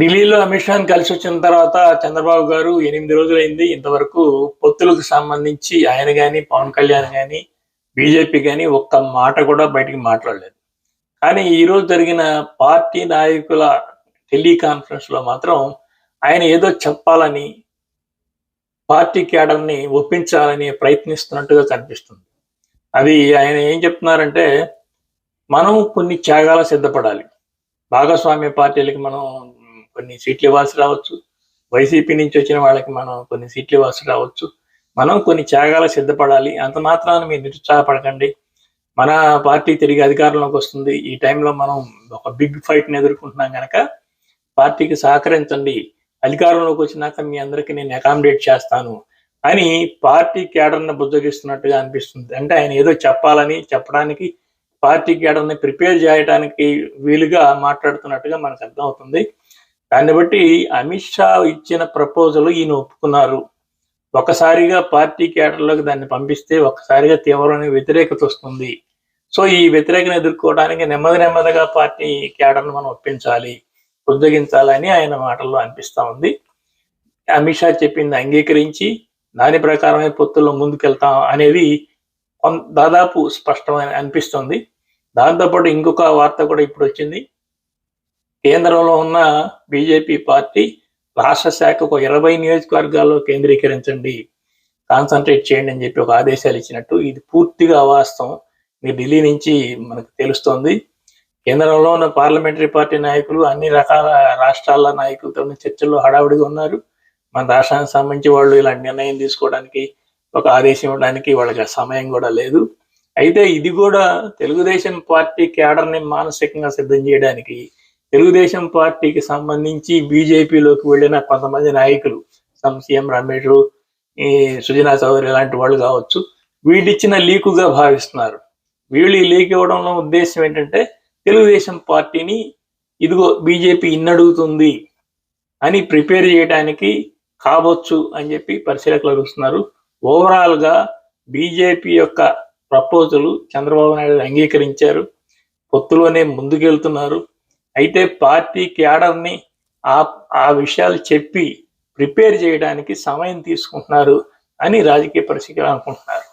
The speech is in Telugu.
ఢిల్లీలో అమిత్ షాని కలిసి వచ్చిన తర్వాత చంద్రబాబు గారు ఎనిమిది రోజులైంది. ఇంతవరకు పొత్తులకు సంబంధించి ఆయన కానీ పవన్ కళ్యాణ్ కానీ బీజేపీ కానీ ఒక్క మాట కూడా బయటికి మాట్లాడలేదు. కానీ ఈ రోజు జరిగిన పార్టీ నాయకుల టెలికాన్ఫరెన్స్లో మాత్రం ఆయన ఏదో చెప్పాలని పార్టీ క్యాడర్ని ఒప్పించాలని ప్రయత్నిస్తున్నట్టుగా కనిపిస్తుంది. అది ఆయన ఏం చెప్తున్నారంటే మనం కొన్ని త్యాగాల సిద్ధపడాలి. భాగస్వామ్య పార్టీలకి మనం కొన్ని సీట్లు ఇవ్వాల్సి రావచ్చు. వైసీపీ నుంచి వచ్చిన వాళ్ళకి మనం కొన్ని సీట్లు ఇవ్వాల్సి రావచ్చు. మనం కొన్ని త్యాగాలు సిద్ధపడాలి. అంత మాత్రాన మీరు నిరుత్సాహపడకండి. మన పార్టీ తిరిగి అధికారంలోకి వస్తుంది. ఈ టైంలో మనం ఒక బిగ్ ఫైట్ని ఎదుర్కొంటున్నాం కనుక పార్టీకి సహకరించండి. అధికారంలోకి వచ్చినాక మీ అందరికీ నేను అకామిడేట్ చేస్తాను అని పార్టీ కేడర్ని బుజ్జగిస్తున్నట్టుగా అనిపిస్తుంది. అంటే ఆయన ఏదో చెప్పాలని చెప్పడానికి పార్టీ కేడర్ని ప్రిపేర్ చేయడానికి వీలుగా మాట్లాడుతున్నట్టుగా మనకు అర్థమవుతుంది. దాన్ని బట్టి అమిత్ షా ఇచ్చిన ప్రపోజల్ ఈయన ఒప్పుకున్నారు. ఒకసారిగా పార్టీ కేడర్లోకి దాన్ని పంపిస్తే ఒకసారిగా తీవ్రమైన వ్యతిరేకత వస్తుంది. సో ఈ వ్యతిరేకను ఎదుర్కోవడానికి నెమ్మది నెమ్మదిగా పార్టీ కేటర్ను మనం ఒప్పించాలి ఉద్యోగించాలని ఆయన మాటల్లో అనిపిస్తూ ఉంది. అమిత్ షా చెప్పింది అంగీకరించి దాని ప్రకారమే పొత్తుల్లో ముందుకెళ్తాం అనేది దాదాపు స్పష్టమైన అనిపిస్తుంది. దాంతోపాటు ఇంకొక వార్త కూడా ఇప్పుడు వచ్చింది. కేంద్రంలో ఉన్న బీజేపీ పార్టీ రాష్ట్ర శాఖకు ఇరవై నియోజకవర్గాల్లో కేంద్రీకరించండి కాన్సన్ట్రేట్ చేయండి అని చెప్పి ఒక ఆదేశాలు ఇచ్చినట్టు ఇది పూర్తిగా అవాస్తవం. మీరు ఢిల్లీ నుంచి మనకు తెలుస్తోంది. కేంద్రంలో ఉన్న పార్లమెంటరీ పార్టీ నాయకులు అన్ని రకాల రాష్ట్రాల నాయకులతో చర్చల్లో హడావుడిగా ఉన్నారు. మన రాష్ట్రానికి సంబంధించి వాళ్ళు ఇలాంటి నిర్ణయం తీసుకోవడానికి ఒక ఆదేశం ఇవ్వడానికి వాళ్ళకి సమయం కూడా లేదు. అయితే ఇది కూడా తెలుగుదేశం పార్టీ క్యాడర్ని మానసికంగా సిద్ధం చేయడానికి తెలుగుదేశం పార్టీకి సంబంధించి బీజేపీలోకి వెళ్ళిన కొంతమంది నాయకులు సం- సీఎం రమేష్ ఈ సుజనా చౌదరి లాంటి వాళ్ళు కావచ్చు వీటిచ్చిన లీకుగా భావిస్తున్నారు. వీళ్ళు ఈ లీక్ ఇవ్వడంలో ఉద్దేశం ఏంటంటే తెలుగుదేశం పార్టీని ఇదిగో బీజేపీ ఇన్నడుగుతుంది అని ప్రిపేర్ చేయడానికి కావచ్చు అని చెప్పి పరిశీలకులు అడుగుతున్నారు. ఓవరాల్గా బీజేపీ యొక్క ప్రపోజలు చంద్రబాబు నాయుడు అంగీకరించారు. పొత్తులోనే ముందుకెళ్తున్నారు. అయితే పార్టీ క్యాడర్ని ఆ ఆ విషయాలు చెప్పి ప్రిపేర్ చేయడానికి సమయం తీసుకుంటున్నారు అని రాజకీయ పరిశీలకులు అనుకుంటున్నారు.